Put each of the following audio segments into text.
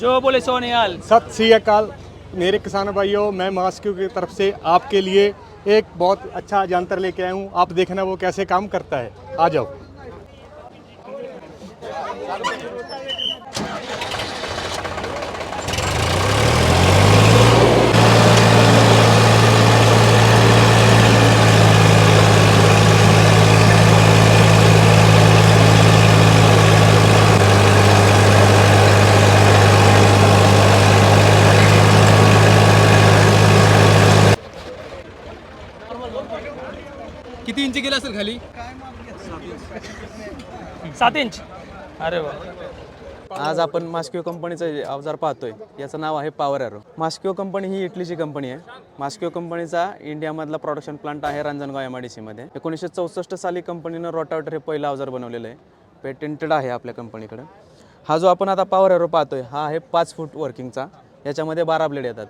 जो बोले सोनियाल। सत श्री अकाल। मेरे किसान भाइयों, मैं मास्क्यू की तरफ़ से आपके लिए एक बहुत अच्छा यंत्र लेके आया हूँ। आप देखना वो कैसे काम करता है। आ जाओ। किती इंच गेला असेल खाली? सात इंच. अरे वा. आज आपण मास्किओ कंपनीचं जे अवजार पाहतोय. याचं नाव आहे पॉवर एरो मास्किओ कंपनी ही इटलीची कंपनी आहे. मास्किओ कंपनीचा इंडियामधला प्रोडक्शन प्लांट आहे रांजणगाव एम आय डी सीमध्ये एकोणीसशे चौसष्ट साली कंपनीनं रोटावटर हे पहिलं अवजार बनवलेलं आहे. पेटेंटेड आहे आपल्या कंपनीकडं. हा जो आपण आता पॉवर एरो पाहतोय हा आहे पाच फूट वर्किंगचा याच्यामध्ये बारा ब्लेड येतात.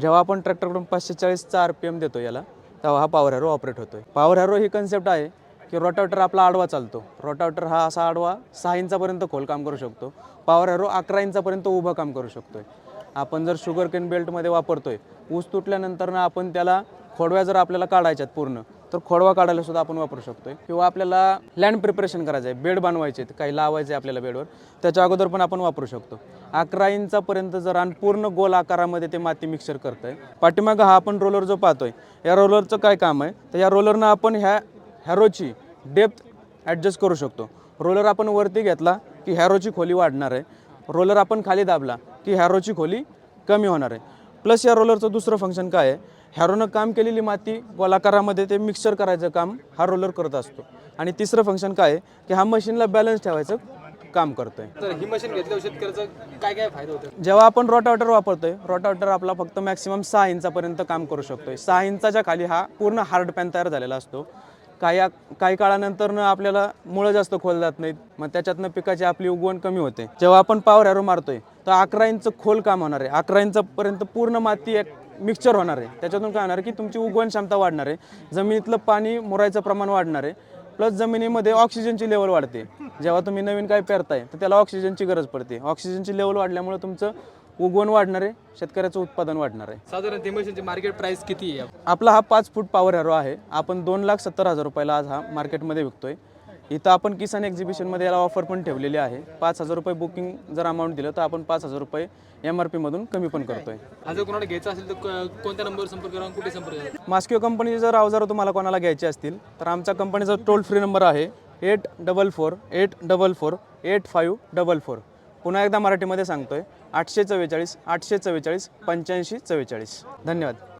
जेव्हा आपण ट्रॅक्टरकडून पाचशे चाळीसचा आर पी एम देतो याला तेव्हा हा पॉवर हॅरो ऑपरेट होतोय? पॉवर हॅरो ही कन्सेप्ट आहे की रोटावटर आपला आडवा चालतो. रोटावटर हा असा आडवा सहा इंचापर्यंत खोल काम करू शकतो. पॉवर हॅरो अकरा इंचापर्यंत उभं काम करू शकतोय. आपण जर शुगर केन बेल्टमध्ये वापरतोय ऊस तुटल्यानंतर ना आपण त्याला खोडव्या जर आपल्याला काढायच्यात पूर्ण तर खोडवा काढायला सुद्धा आपण वापरू शकतोय. किंवा आपल्याला लँड प्रिपरेशन करायचं आहे बेड बनवायचे आहेत, काही लावायचे आहे आपल्याला बेडवर त्याच्या अगोदर पण आपण वापरू शकतो. अकरा इंचापर्यंत जर आणि पूर्ण गोल आकारामध्ये ते माती मिक्सर करतंय. पाठीमागं हा आपण रोलर जो पाहतोय या रोलरचं काय काम आहे? तर या रोलरनं आपण ह्या हॅरोची डेप्थ ॲडजस्ट करू शकतो. रोलर आपण वरती घेतला की हॅरोची खोली वाढणार आहे. रोलर आपण खाली दाबला की हॅरोची खोली कमी होणार आहे. प्लस या रोलरचं दुसरं फंक्शन काय आहे? हॅरोनं काम केलेली माती गोलाकारामध्ये ते मिक्सर करायचं काम हा रोलर करत असतो. आणि तिसरं फंक्शन काय आहे? की हा मशीनला बॅलन्स ठेवायचं काम करतोय. तर ही मशीन घेतल्यावर शेतकऱ्याचं काय काय फायदा होतो जेव्हा आपण रोटावटर वापरतोय रोटावटर आपला फक्त मॅक्सिमम सहा इंचापर्यंत काम करू शकतोय. सहा इंचाच्या खाली हा पूर्ण हार्ड पॅन तयार झालेला असतो. काही काही काळानंतर आपल्याला मुळं जास्त खोल जात नाहीत. मग त्याच्यातनं पिकाची आपली उगवण कमी होते. जेव्हा आपण पावर हॅरो मारतोय तर अकरा इंच खोल काम होणार आहे. अकरा इंचापर्यंत पूर्ण माती एक मिक्सचर होणार आहे. त्याच्यातून काय होणार आहे की तुमची उगवण क्षमता वाढणार आहे. जमिनीतलं पाणी मुरायचं प्रमाण वाढणार आहे. प्लस जमिनीमध्ये ऑक्सिजनची लेवल वाढते. जेव्हा तुम्ही नवीन काय पेरताय तर त्याला ऑक्सिजनची गरज पडते. ऑक्सिजनची लेवल वाढल्यामुळे तुमचं उगवण वाढणार आहे. शेतकऱ्याचं उत्पादन वाढणार आहे. साधारण ते मशीनची मार्केट प्राइस किती आहे? आपला हा पाच फूट पॉवर हॅरो आहे. आपण दोन लाख सत्तर हजार रुपयाला आज हा मार्केटमध्ये विकतोय. इथं आपण किसान एक्झिबिशनमध्ये याला ऑफर पण ठेवलेली आहे. पाच हजार रुपये बुकिंग जर अमाऊंट दिलं तर आपण पाच हजार रुपये एम आर पीमधून कमी पण करतोय. जर कोणाला घ्यायचा असेल तर क- कोणत्या नंबरवर संपर्क करा कुठे संपर्क मास्किओ कंपनीचे जर अवजारं तुम्हाला कोणाला घ्यायचे असतील तर आमच्या कंपनीचा टोल फ्री नंबर आहे eight double four eight double four eight five double four पुन्हा एकदा मराठीमध्ये सांगतोय आठशे चव्वेचाळीस आठशे चव्वेचाळीस पंच्याऐंशी चव्वेचाळीस. धन्यवाद.